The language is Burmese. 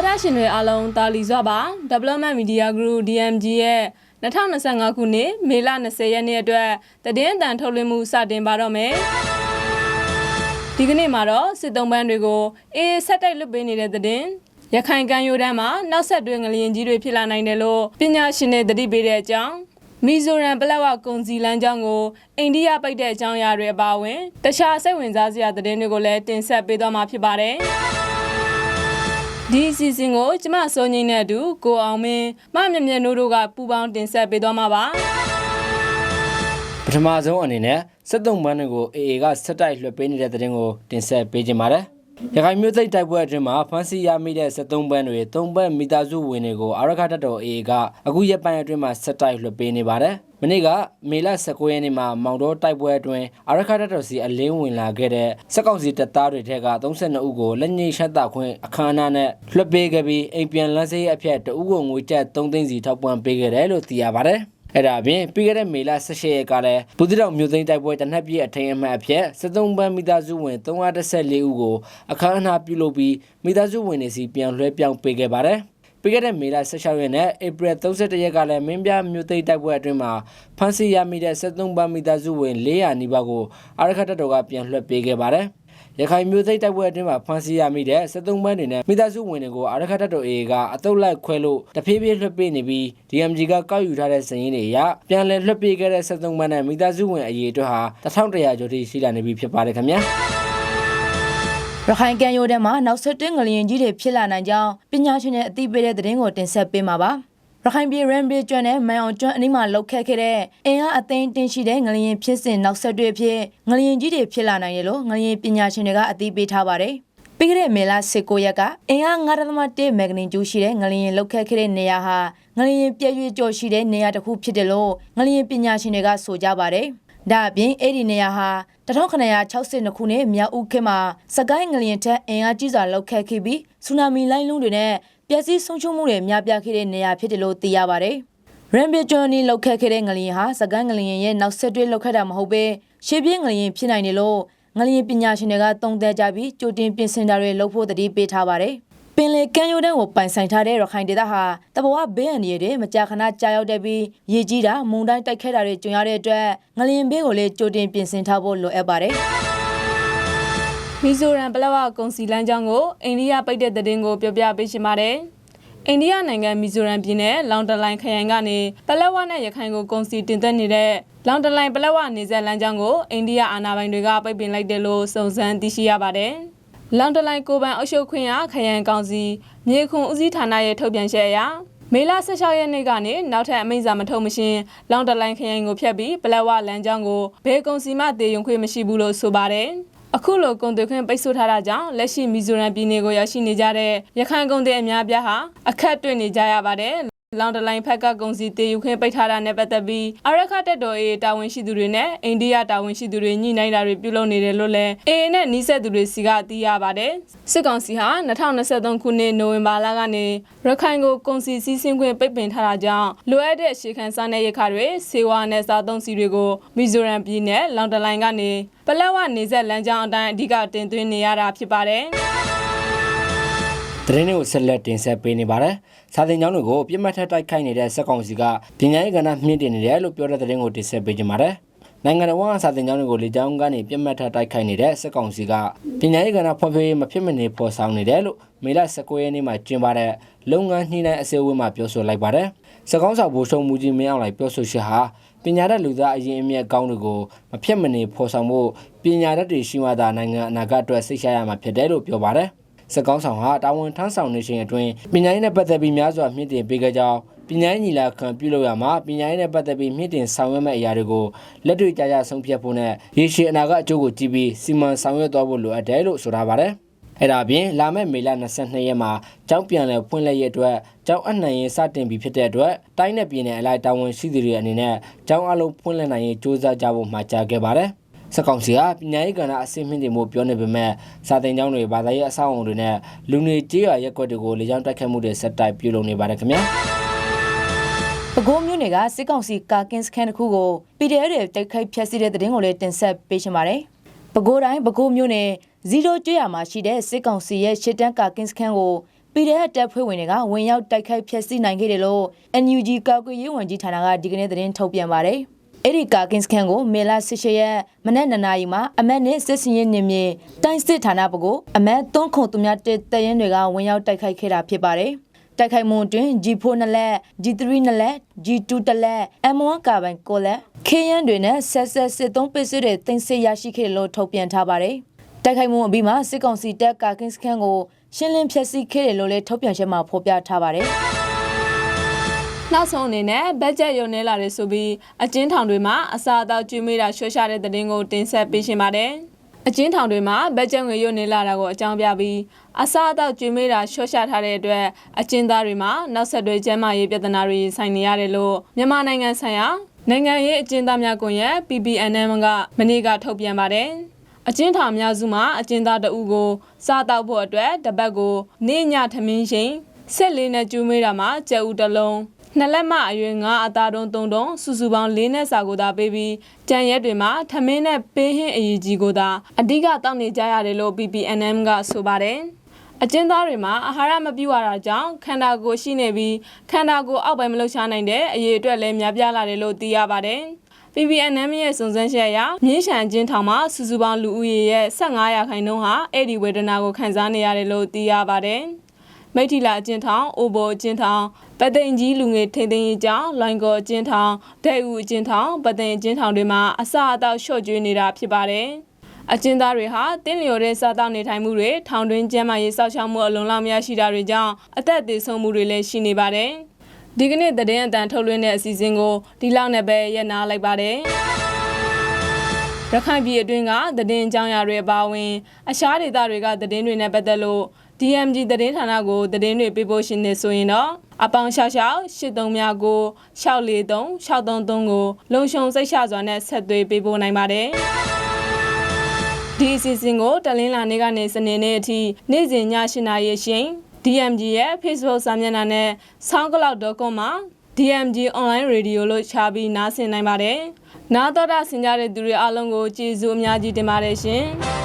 တော်တာရှင်တွေအားလုံးတာလီစွာပါ Development Media Group DMG ရဲ့2025ခုနှစ်မေလ20ရက်နေ့အတွက်တည်င်းအတန်ထုတ်လွှင့်မှုစတင်ပါတော့မယ်ဒီကနေ့မှာတော့စစ်တုံးပန်းတွေကိုအေးဆက်တိုက်လွတ်ပေးနေတဲ့တည်င်းရခိုင်ကမ်းရိုးတန်းမှာနောက်ဆက်တွဲငလျင်ကြီးတွေဖြစ်လာနိုင်တယ်လို့ပညာရှင်တွေသတိပေးတဲ့အကြောင်းမီဇိုရန်ပလက်ဝကုံစီလန်းကျောင်းကိုအိန္ဒိယပိတ်တဲ့အကြောင်းအရာတွေအပါအဝင်တခြားစိတ်ဝင်စားစရာသတင်းတွေကိုလည်းတင်ဆက်ပေးသွားမှာဖြစ်ပါတယ်။ ဒီအစီအစဉ်ကိုကျမစိုးငိမ့်နဲ့အတူကိုအောင်မင်းမမြမြနိုးတို့ကပူပေါင်းတင်ဆက်ပေးသွားမှာပါပထမဆုံးအနေနဲ့စစ်တုံးပန်းတွေကို AA ကဆက်တိုက်လွှတ်ပေးနေတဲ့တဲ့တင်ကိုတင်ဆက်ပေးခြင်းပါတယ်။ ရခိုင်မြို့သိမ်းတိုက်ပွဲအတွင်းမှာဖမ်းဆီးရမိတဲ့စစ်တုံးပန်းတွေသုံးပတ်မိသားစုဝင်တွေကိုအာရခတ်တော် AA ကအခုရက်ပိုင်းအတွင်းမှာဆက်တိုက်လွှတ်ပေးနေပါတယ်။မနေ့ကမေလ19ရက်နေ့မှာမောင်တော်တိုက်ပွဲအတွင်းအာရခတ်တော်စီအလင်းဝင်လာခဲ့တဲ့စက်ကောက်စီတပ်သားတွေထက်က32ဦးကိုလက်ညှိရှက်တာခွင့်အခမ်းအနားနဲ့လွှတ်ပေးခဲ့ပြီးအိမ်ပြန်လမ်းစေးအဖြတ်တအုပ်ကိုငွေတက်3သိန်းစီထောက်ပံ့ပေးခဲ့တယ်လို့သိရပါတယ်။ အဲ့ဒါအပြင်ပြီးခဲ့တဲ့မေလ18ရက်ကလည်းဘူးတိတော်မြို့သိမ်းတိုက်ပွဲတနက်ပြည့်အထိန်အမှတ်အဖြစ်73ပန်းမိသားစုဝင်314ဦးကိုအခမ်းအနားပြုလုပ်ပြီးမိသားစုဝင်တွေစီပြန်လွှဲပြောင်းပေးခဲ့ပါတယ်။ပြီးခဲ့တဲ့မေလ16ရက်နဲ့ဧပြီ31ရက်ကလည်းမင်းပြမြို့သိမ်းတိုက်ပွဲအတွင်းမှာဖမ်းဆီးရမိတဲ့73ပန်းမိသားစုဝင်400နီးပါးကိုအာရခတ်တပ်တော်ကပြန်လွှတ်ပေးခဲ့ပါတယ်။ ရခိုင်မျိုးစိတ်တိုက်ပွဲအတွင်းမှာဖမ်းဆီးရမိတဲ့73ပန်းတွေနဲ့မိသားစုဝင်တွေကိုအာရခတ်တပ်တော် AA ကအတုပ်လိုက်ခွဲလို့တဖြည်းဖြည်းလွှတ်ပေးနေပြီး DMG ကကောက်ယူထားတဲ့စည်ရင်းတွေအရပြန်လည်လွှတ်ပေးခဲ့တဲ့73ပန်းနဲ့မိသားစုဝင်အရေးအတွက်ဟာ1100ကျော်ထိရှိလာနေပြီဖြစ်ပါတယ်ခင်ဗျာရခိုင်ကံရိုးထဲမှာနောက်ဆက်တွဲငလျင်ကြီးတွေဖြစ်လာနိုင်ကြောင်းပညာရှင်တွေအသိပေးတဲ့သတင်းကိုတင်ဆက်ပေးမှာပါ ရခိုင်ပြည်ရန်ဘီကျွန်းနဲ့မန်အောင်ကျွန်းအနီးမှာလှုပ်ခတ်ခဲ့တဲ့အင်အားအသိန်းတင်ရှိတဲ့ငလျင်ဖြစ်စဉ်နောက်ဆက်တွဲဖြစ်ငလျင်ကြီးတွေဖြစ်လာနိုင်တယ်လို့ငလျင်ပညာရှင်တွေကအသိပေးထားပါတယ်ပြီးခဲ့တဲ့မေလ19ရက်ကအင်အား9.1မက်ဂနီကျူရှိတဲ့ငလျင်လှုပ်ခတ်ခဲ့တဲ့နေရာဟာငလျင်ပြည့်ရွေ့ကြော်ရှိတဲ့နေရာတစ်ခုဖြစ်တယ်လို့ငလျင်ပညာရှင်တွေကဆိုကြပါတယ်။ဒါအပြင်အဲ့ဒီနေရာဟာ1962ခုနှစ်မြောက်ဦးခေတ်မှာစကိုင်းငလျင်ထက်အင်အားကြီးစွာလှုပ်ခတ်ခဲ့ပြီးဆူနာမီလိုင်းလုံးတွေနဲ့ ပျက်စီးဆုံးရှုံးမှုတွေများပြားခဲ့တဲ့နေရာဖြစ်တယ်လို့သိရပါတယ်။ရန်ဘီဂျွန်နီလှုပ်ခတ်ခဲ့တဲ့ငလျင်ဟာစကိုင်းငလျင်ရဲ့နောက်ဆက်တွဲလှုပ်ခတ်တာမဟုတ်ဘဲရှေးပြင်းငလျင်ဖြစ်နိုင်တယ်လို့ငလျင်ပညာရှင်တွေကသုံးသပ်ကြပြီးကြိုတင်ပြင်ဆင်တာတွေလုပ်ဖို့တတိပေးထားပါတယ်။ပင်လေကမ်းရိုးတန်းကိုပိုင်ဆိုင်ထားတဲ့ရခိုင်ဒေသဟာတဘဝဘေးအန္တရာယ်တွေမကြာခဏကြာရောက်တဲ့ပြီးရေကြီးတာမုန်တိုင်းတိုက်ခဲတာတွေကြုံရတဲ့အတွက်ငလျင်ဘေးကိုလည်းကြိုတင်ပြင်ဆင်ထားဖို့လိုအပ်ပါတယ်။ မီဇိုရန်ပလက်ဝကုံစီလန်းကျောင်းကိုအိန္ဒိယပိတ်တဲ့တဲ့တင်ကိုပြောပြပေးရှင်ပါတယ်အိန္ဒိယနိုင်ငံမီဇိုရန်ပြည်နယ်လောင်တလိုင်ခရိုင်ကနေပလက်ဝနဲ့ရခိုင်ကိုကုံစီတင်သက်နေတဲ့လောင်တလိုင်ပလက်ဝနေဆက်လမ်းကျောင်းကိုအိန္ဒိယအာဏာပိုင်တွေကပိတ်ပင်လိုက်တယ်လို့စုံစမ်းသိရှိရပါတယ်။လောင်တလိုင်ကိုပန်အုပ်ချုပ်ခွင့်ရခရိုင်ကောင်စီမြေခွန်ဦးစီးဌာနရဲ့ထုတ်ပြန်ချက်အရမေလ16ရက်နေ့ကနေနောက်ထပ်အမိန့်စာမထုတ်မရှင်လောင်တလိုင်ခရိုင်ကိုဖျက်ပြီးပလက်ဝလမ်းကျောင်းကိုဘေကုံစီမတေယုံခွင့်မရှိဘူးလို့ဆိုပါတယ်။ အခုလိုကုန်သွယ်ခွင့်ပိတ်ဆို့ထားတာကြောင့်လက်ရှိမီဇိုရမ်ပြည်နယ်ကိုရောက်ရှိနေကြတဲ့ရခိုင်ကုန်သည်အများပြားဟာအခက်တွေ့နေကြရပါတယ်။ လောင်တလိုင်းဖက်ကကုန်စည်တေယူခွင့်ပိတ်ထားတာနဲ့ပတ်သက်ပြီးအရခတက်တော်အေတာဝန်ရှိသူတွေနဲ့အိန္ဒိယတာဝန်ရှိသူတွေညှိနှိုင်းတာတွေပြုလုပ်နေတယ်လို့လည်းအေနဲ့နှီးဆက်သူတွေစီကသိရပါတယ်။စစ်ကောင်စီဟာ2023ခုနှစ်နိုဝင်ဘာလကနေရခိုင်ကိုကုန်စည်စည်းစိမ်ခွင့်ပိတ်ပင်ထားတာကြောင့်လိုအပ်တဲ့ရှေခံစားနယ်ရခတွေစေဝါနဲ့စားသုံးစီတွေကိုမီဇိုရမ်ပြည်နယ်လောင်တလိုင်းကနေပလက်ဝနေဆက်လမ်းကြောင်းအတိုင်းအဓိကတင်သွင်းနေရတာဖြစ်ပါတယ်။ သတင်းတွေကိုဆက်လက်တင်ဆက်ပေးနေပါတယ်။စာသင်ကျောင်းတွေကိုပြစ်မှတ်ထက်တိုက်ခိုက်နေတဲ့စက်ကောင်စီကပညာရေးကဏ္ဍမြင့်တင်နေတယ်လို့ပြောတဲ့သတင်းကိုတင်ဆက်ပေးကြပါမယ်။နိုင်ငံတော်ဝန်စာသင်ကျောင်းတွေကိုလေကြောင်းကနေပြစ်မှတ်ထက်တိုက်ခိုက်နေတဲ့စက်ကောင်စီကပညာရေးကဏ္ဍဖွံ့ဖြိုးရေးမဖြစ်မနေပေါ်ဆောင်နေတယ်လို့မေလ19ရက်နေ့မှာကျင်းပတဲ့လုပ်ငန်းနှိမ့်နှိုင်းအစည်းအဝေးမှာပြောဆိုလိုက်ပါတယ်။စက်ကောင်ဆောင်ဘူရှုံမူကြီးမင်းအောင်လှိုင်ပြောဆိုချက်ဟာပညာတတ်လူသားအရင်အမြတ်ကောင်းတွေကိုမဖြစ်မနေဖော်ဆောင်ဖို့ပညာတတ်တွေရှိမှသာနိုင်ငံအနာဂတ်အတွက်စိတ်ရှာရမှာဖြစ်တယ်လို့ပြောပါတယ်။ စက်ကောင်းဆောင်ဟာတာဝန်ထမ်းဆောင်နေချိန်အတွင်းပညာရေးနဲ့ပတ်သက်ပြီးများစွာမြင့်တင်ပေးခဲ့ကြောင်းပညာရေးညီလာခံပြုလုပ်ရမှာပညာရေးနဲ့ပတ်သက်ပြီးမြင့်တင်ဆောင်ရွက်မဲ့အရာတွေကိုလက်တွေ့ကြကြဆုံးဖြတ်ဖို့နဲ့ရေရှည်အနာဂတ်အကျိုးကိုကြည့်ပြီးစီမံဆောင်ရွက်သွားဖို့လိုအပ်တယ်လို့ဆိုထားပါတယ်။အဲ့ဒါပြင်လာမယ့်မေလ22ရက်မှာကျောင်းပြန်လည်ဖွင့်လှစ်ရတဲ့အတွက်ကျောင်းအနှံရေးစတင်ပြီးဖြစ်တဲ့အတွက်တိုင်းနယ်ပြည်နယ်အလိုက်တာဝန်ရှိသူတွေအနေနဲ့ကျောင်းအလုံးဖွင့်လှစ်နိုင်ရေးစ조사ကြဖို့မှာကြားခဲ့ပါတယ်။ စက်ကောင်စီကပညာရေးကဏ္ဍအဆင့်မြင့်တင်မှုပြောနေပေမဲ့စာသင်ကျောင်းတွေဘာသာရေးအဆောက်အအုံတွေနဲ့လူနေကြေးရွာရက်ကွက်တွေကိုလေကြောင်းတိုက်ခတ်မှုတွေဆက်တိုက်ပြုလုပ်နေပါတယ်ခင်ဗျာပဲခူးမြို့နယ်ကစစ်ကောင်စီကာကင်းစခန်းတစ်ခုကို PDF တွေတိုက်ခိုက်ဖျက်ဆီးတဲ့တဲ့တင်ကိုလည်းတင်ဆက်ပေးချင်ပါတယ်။ပဲခူးတိုင်းပဲခူးမြို့နယ်ဇီရိုကျွရမှာရှိတဲ့စစ်ကောင်စီရဲ့ရှစ်တန်းကာကင်းစခန်းကို PDF တပ်ဖွဲ့ဝင်တွေကဝင်ရောက်တိုက်ခိုက်ဖျက်ဆီးနိုင်ခဲ့တယ်လို့ NUG ကောက်ကွယ်ရေးဝန်ကြီးဌာနကဒီကနေ့သတင်းထုတ်ပြန်ပါတယ်။ အဲ့ဒီကာကင်စခန်ကိုမေလာ18ရက်မနက်2နာရီမှာအမတ်နဲ့စစ်စင်ရေးနေမြေတိုင်းစစ်ဌာနဘကိုအမတ်3ခုသူများတက်တရင်တွေကဝင်ရောက်တိုက်ခိုက်ခဲ့တာဖြစ်ပါတယ်။တိုက်ခိုက်မှုအတွင်း G4 နှစ်လက် G3 နှစ်လက် G2 တစ်လက် M1 ကာဘန်ကိုလက်ခေယန်တွေနဲ့ဆက်ဆက်စစ်သုံးပစ္စည်းတွေတင်ဆက်ရရှိခဲ့တယ်လို့ထုတ်ပြန်ထားပါတယ်။တိုက်ခိုက်မှုအပြီးမှာစစ်ကောင်စီတပ်ကာကင်စခန်ကိုရှင်းလင်းဖျက်ဆီးခဲ့တယ်လို့လည်းထုတ်ပြန်ချက်မှာဖော်ပြထားပါတယ်။ နောက်ဆုံးအနေနဲ့ဘတ်ဂျက်ရုံနေလာတယ်ဆိုပြီးအကျဉ်းထောင်တွေမှာအစာအသောက်ကျွေးမေးတာရွှေ့ရှာတဲ့တဲ့တင်ကိုတင်ဆက်ပေးရှင်ပါတယ်။အကျဉ်းထောင်တွေမှာဘတ်ဂျက်ငွေရုံနေလာတာကိုအကြောင်းပြပြီးအစာအသောက်ကျွေးမေးတာရွှေ့ရှာထားတဲ့အတွက်အကျဉ်းသားတွေမှာနောက်ဆက်တွဲကျန်းမာရေးပြဿနာတွေဆိုင်နေရတယ်လို့မြန်မာနိုင်ငံဆိုင်ရာနိုင်ငံရေးအကျဉ်းသားများကွန်ရက် PPNM ကမနေ့ကထုတ်ပြန်ပါတယ်။အကျဉ်းထောင်အများစုမှာအကျဉ်းသားတအုပ်ကိုစားတောက်ဖို့အတွက်တပတ်ကိုနေညထမင်းရှိန်ဆက်လေးနဲ့ကျူးမေးတာမှာကြက်ဥတစ်လုံး နှစ်လက်မအရွယ်ငါအသားတုံးသုံးတုံးစုစုပေါင်းလေးနဲ့စာကိုသာပေးပြီးကြံရက်တွေမှာထမင်းနဲ့ပေးဟင်းအရေးကြီးကိုသာအဓိကတောက်နေကြရတယ်လို့ PPNM ကဆိုပါတယ်အကျဉ်းသားတွေမှာအာဟာရမပြည့်ဝတာကြောင့်ခန္ဓာကိုယ်ရှိနေပြီးခန္ဓာကိုယ်အောက်ပိုင်းမလှုပ်ရှားနိုင်တဲ့အရေးအတွက်လည်းများပြားလာတယ်လို့သိရပါတယ်။ PPNM ရဲ့စုံစမ်းချက်အရမြင်းရှန်ကျင်းထောင်မှာစုစုပေါင်းလူဦးရေရဲ့15ရာခိုင်နှုန်းဟာအဲ့ဒီဝေဒနာကိုခံစားနေရတယ်လို့သိရပါတယ်။ မိထီလာအကျင်းထောင်၊အိုဘိုအကျင်းထောင်၊ပသိမ်ကြီးလူငယ်ထိန်သိမ်းရေးကျောင်း၊လိုင်ကောအကျင်းထောင်၊ဒဲဦးအကျင်းထောင်၊ပသိမ်အကျင်းထောင်တွေမှာအစအသောက်လျှော့ကျွေးနေတာဖြစ်ပါတယ်။အကျဉ်းသားတွေဟာတင်းလျော်တဲ့စားတောက်နေထိုင်မှုတွေထောင်တွင်းကျန်းမာရေးစောင့်ရှောက်မှုအလုံးလောက်မရရှိတာတွေကြောင့်အသက်သေဆုံးမှုတွေလည်းရှိနေပါတယ်။ဒီကနေ့သတင်းအတန်ထုတ်လွှင့်တဲ့အစီအစဉ်ကိုဒီလောက်နဲ့ပဲရပ်နားလိုက်ပါတယ်။ရခိုင်ပြည်အတွင်းကသတင်းအကြောင်းအရာတွေအပါအဝင်အခြားဒေသတွေကသတင်းတွေနဲ့ပတ်သက်လို့ DMG သတင်းဌာနကိုသတင်းတွေပေးပို့ရှင်နေဆိုရင်တော့အပေါင်း66 83များကို643 633ကိုလုံခြုံစိတ်ချစွာနဲ့ဆက်သွယ်ပေးပို့နိုင်ပါတယ်။ဒီအစီအစဉ်ကိုတလင်းလာနေ့ကနေစနေနေ့အထိနေ့စဉ်ည8:00နာရီရှင် DMG ရဲ့ Facebook စာမျက်နှာနဲ့ soundcloud.com မှာ DMG online radio လို့ခြားပြီးနားဆင်နိုင်ပါတယ်။နားတော်တာဆင်ကြတဲ့သူတွေအားလုံးကိုကျေးဇူးအများကြီးတင်ပါတယ်ရှင်။